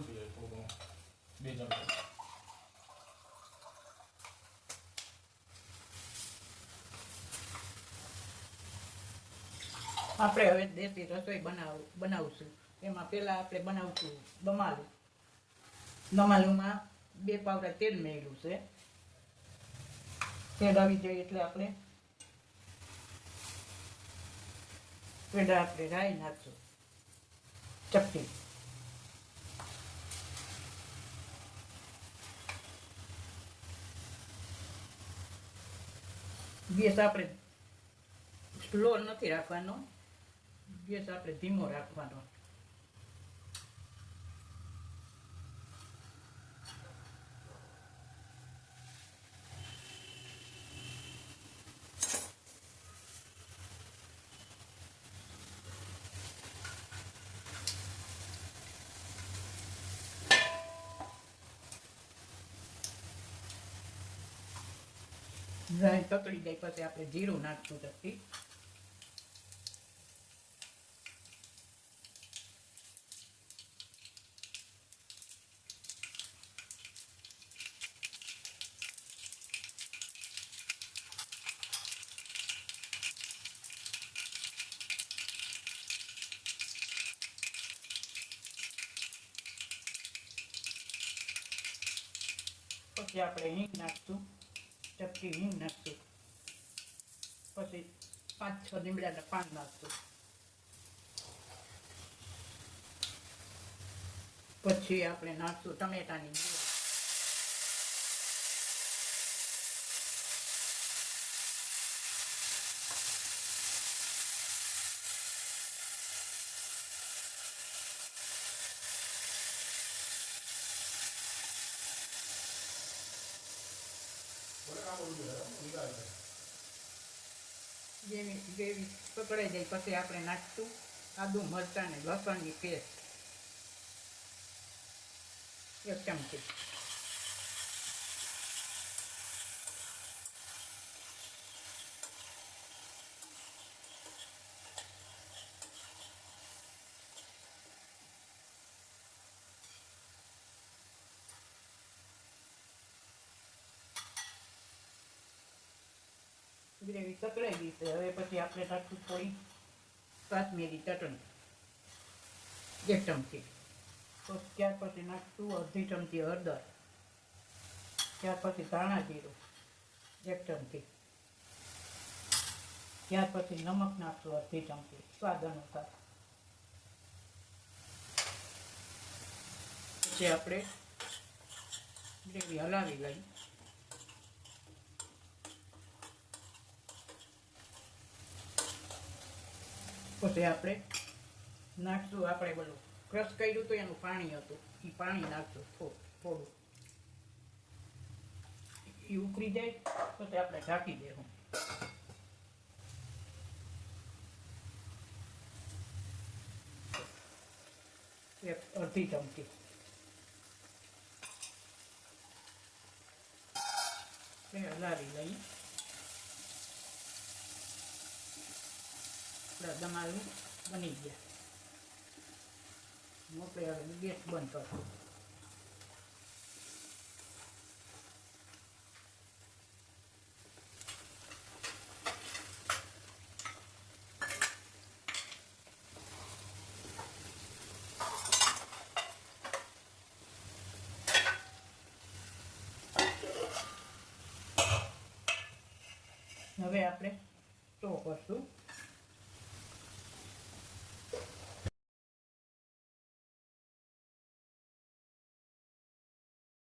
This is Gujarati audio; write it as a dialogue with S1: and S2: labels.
S1: નાખવું જોઈએ થોડું આપણે હવે દેશી રસોઈ બનાવ બનાવશું. એમાં પહેલાં આપણે બનાવશું દમાલું બમાલુંમાં બે પાવડા તેલ મેળ્યું છે. તેલ આવી જાય એટલે આપણે પેડા આપણે રાઈ નાખશું. ચપટી. ગેસ આપણે સ્લો નથી રાખવાનો. ગેસ આપણે ધીમો રાખવાનો. રાઈ તતડી જાય પછી આપણે જીરું નાખશું ચપટી પછી આપણે હિંગ નાખશું. ચપટી હિંગ નાખશું પછી પાંચ છ લીમડાના પાન નાખશું પછી આપણે નાખશું ટમેટાની જેવી ગ્રેવી પકડાઈ જાય પછી આપણે નાખશું. આદુ મરચાં ને લસણની પેસ્ટ. એક ચમચી. ગ્રેવી કકડાઈ ગઈ છે. હવે પછી આપણે નાખશું થોડી કાશ્મીરી ચટણી એક ચમચી. તો ત્યાર પછી નાખશું અડધી ચમચી હળદર, ત્યાર પછી ધાણા જીરું, એક ચમચી. ત્યાર પછી નમક નાખશું અડધી ચમચી, સ્વાદ અનુસાર. પછી આપણે ગ્રેવી હલાવી લઈ પછી આપણે નાખશું, આપણે બધું ક્રશ કર્યું તો એનું પાણી હતું. એ પાણી નાખશું થોડું થોડું. એ ઉકળી જાય, પછી આપણે ઢાંકી દેવું એક અડધી ચમચી. હલાવી લઈ આપણા દમાલું બની ગયા. મોકલે હવે ગેસ બંધ કરશું હવે આપણે સ્ટો કરશું.